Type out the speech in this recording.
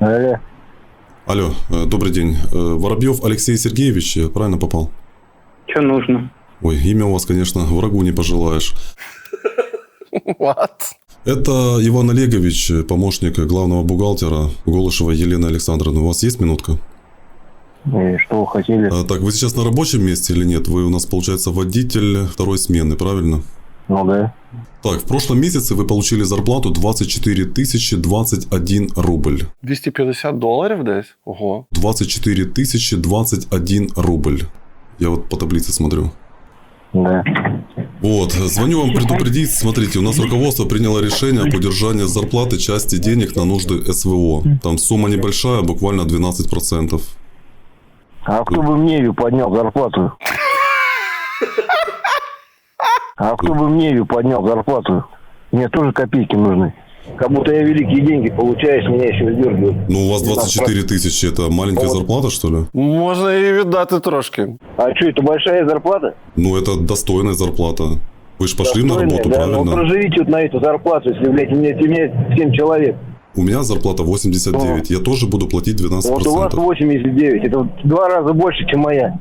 Алло. Алло, э, добрый день. Э, Воробьев Алексей Сергеевич, я правильно попал? Что нужно? Ой, имя у вас, конечно, врагу не пожелаешь. What? Это Иван Олегович, э, помощник главного бухгалтера Голышева Елены Александровны. У вас есть минутка? И что вы хотели? А, так, вы сейчас на рабочем месте или нет? Вы у нас, получается, водитель второй смены, правильно? Ну да. Так, в прошлом месяце вы получили зарплату 24 тысячи 21 рубль. 250 доларів десь? Ого. 24 тысячи 21 рубль. Я вот по таблице смотрю. Да. Вот, звоню вам предупредить. Смотрите, у нас руководство приняло решение о поддержании зарплаты части денег на нужды СВО. Там сумма небольшая, буквально 12%. А кто бы мне ее поднял зарплату? А кто бы мне ее поднял зарплату? Мне тоже копейки нужны. Как будто я великие деньги получаю, с меня еще сдергивают. Ну, у вас 24 тысячи, это маленькая Вот. зарплата, что ли? Можна і віддати трошки. А что, это большая зарплата? Ну, это достойная зарплата. Вы же пошли на Достойная, работу, да? Ну, правильно? проживите вот на эту зарплату, если, блядь, у меня, у меня 7 человек. У меня зарплата 89, я тоже буду платить 12%. Вот у вас 89, это в два раза больше, чем моя.